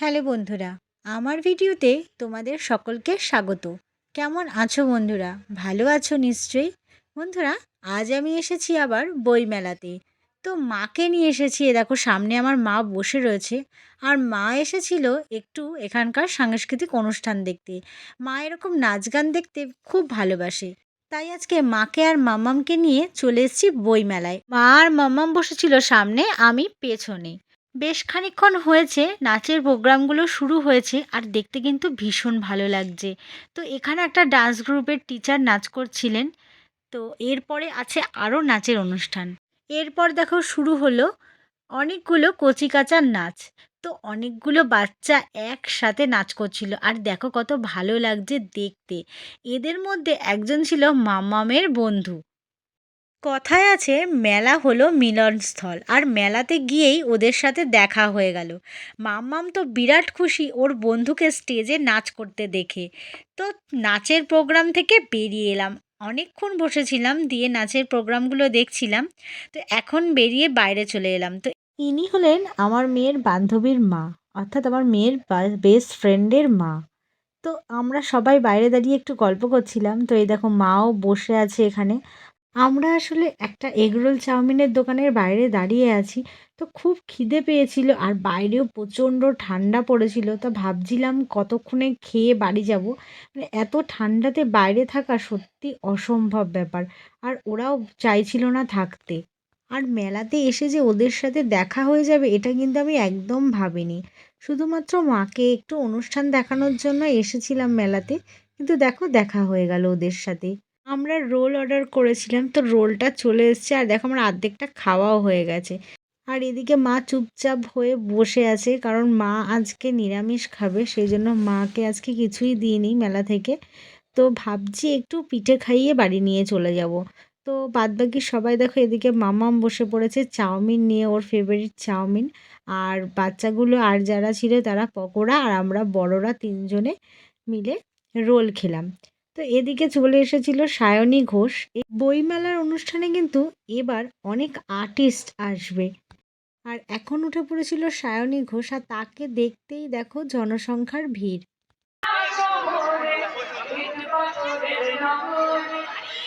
Hello বন্ধুরা, আমার ভিডিওতে তোমাদের সকলকে স্বাগত। কেমন আছো বন্ধুরা? ভালো আছো নিশ্চয়ই? বন্ধুরা, আজ আমি এসেছি আবার বইমেলাতে। তো মাকে নিয়ে এসেছি, এ দেখো সামনে আমার মা বসে রয়েছে। আর মা এসেছিল একটু এখানকার সাংস্কৃতিক অনুষ্ঠান দেখতে। মা এরকম নাচ গান দেখতে খুব ভালোবাসে। তাই আজকে মাকে আর মাম্মামকে নিয়ে চলে এসেছি বইমেলায়। মা আর মাম্মাম বসেছিল সামনে, আমি পেছনে। বেশ খানিকক্ষণ হয়েছে, নাচের প্রোগ্রামগুলো শুরু হয়েছে আর দেখতে কিন্তু ভীষণ ভালো লাগছে। তো এখানে একটা ডান্স গ্রুপের টিচার নাচ করছিলেন। তো এরপরে আছে আরও নাচের অনুষ্ঠান। এরপর দেখো শুরু হলো অনেকগুলো কচিকাচার নাচ। তো অনেকগুলো বাচ্চা একসাথে নাচ করছিল আর দেখো কত ভালো লাগছে দেখতে। এদের মধ্যে একজন ছিল মামামের বন্ধু। কথায় আছে, মেলা হলো মিলনস্থল আর মেলাতে গিয়েই ওদের সাথে দেখা হয়ে গেল। মাম্মাম তো বিরাট খুশি ওর বন্ধুকে স্টেজে নাচ করতে দেখে। তো নাচের প্রোগ্রাম থেকে বেরিয়ে এলাম। অনেকক্ষণ বসেছিলাম, দিয়ে নাচের প্রোগ্রামগুলো দেখছিলাম। তো এখন বেরিয়ে বাইরে চলে এলাম। তো ইনি হলেন আমার মেয়ের বান্ধবীর মা, অর্থাৎ আমার মেয়ের বেস্ট ফ্রেন্ডের মা। তো আমরা সবাই বাইরে দাঁড়িয়ে একটু গল্প করছিলাম। তো এই দেখো, মাও বসে আছে এখানে। আমরা আসলে একটা এগরোল চাউমিনের দোকানের বাইরে দাঁড়িয়ে আছি, তো খুব খিদে পেয়েছিল আর বাইরেও প্রচণ্ড ঠান্ডা পড়েছিল, তো ভাবছিলাম কতক্ষণে খেয়ে বাড়ি যাব। মানে এত ঠান্ডাতে বাইরে থাকা সত্যি অসম্ভব ব্যাপার, আর ওরাও চাইছিল না থাকতে। আর মেলাতে এসে যে ওদের সাথে দেখা হয়ে যাবে, এটা কিন্তু আমি একদম ভাবিনি। শুধুমাত্র মাকে একটু অনুষ্ঠান দেখানোর জন্য এসেছিলাম মেলাতে, কিন্তু দেখো দেখা হয়ে গেল ওদের সাথে। আমরা রোল অর্ডার করেছিলাম, তো রোলটা চলে এসছে। আর দেখো আমার অর্ধেকটা খাওয়াও হয়ে গেছে। আর এদিকে মা চুপচাপ হয়ে বসে আছে, কারণ মা আজকে নিরামিষ খাবে সেই জন্য মাকে আজকে কিছুই দিইনি মেলা থেকে। তো ভাবছি একটু পিঠে খাইয়ে বাড়ি নিয়ে চলে যাব। তো বাদবাকি সবাই দেখো এদিকে মামাম বসে পড়েছে, চাউমিন নিয়ে ওর ফেভারিট চাউমিন। আর বাচ্চাগুলো আর যারা ছিল তারা পকোড়া আর আমরা বড়রা তিনজনে মিলে রোল খেলাম। তো এদিকে চলে এসেছিল সায়নী ঘোষ। এই বইমেলার অনুষ্ঠানে কিন্তু এবার অনেক আর্টিস্ট আসবে। আর এখন উঠে পড়েছিল সায়নী ঘোষ, আর তাকে দেখতেই দেখো জনসংখ্যার ভিড়।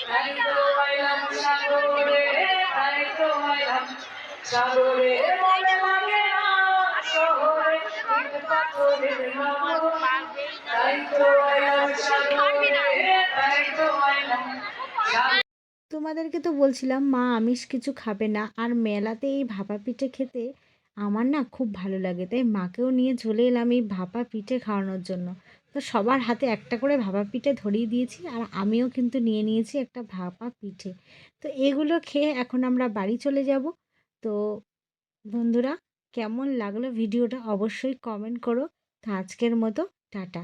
তাই তো আইলাম সাগরে তাই তো আইলাম তোমাদেরকে তো বলছিলাম, মা আমিষ কিছু খাবে না। আর মেলাতে এই ভাপা পিঠে খেতে আমার না খুব ভালো লাগে, তাই মাকেও নিয়ে চলে এলাম এই ভাপা পিঠে খাওয়ানোর জন্য। তো সবার হাতে একটা করে ভাপা পিঠে ধরিয়ে দিয়েছি, আর আমিও কিন্তু নিয়ে নিয়েছি একটা ভাপা পিঠে। তো এগুলো খেয়ে এখন আমরা বাড়ি চলে যাব। তো বন্ধুরা, কেমন লাগল ভিডিওটা অবশ্যই কমেন্ট করো। তো আজকের মতো, টাটা।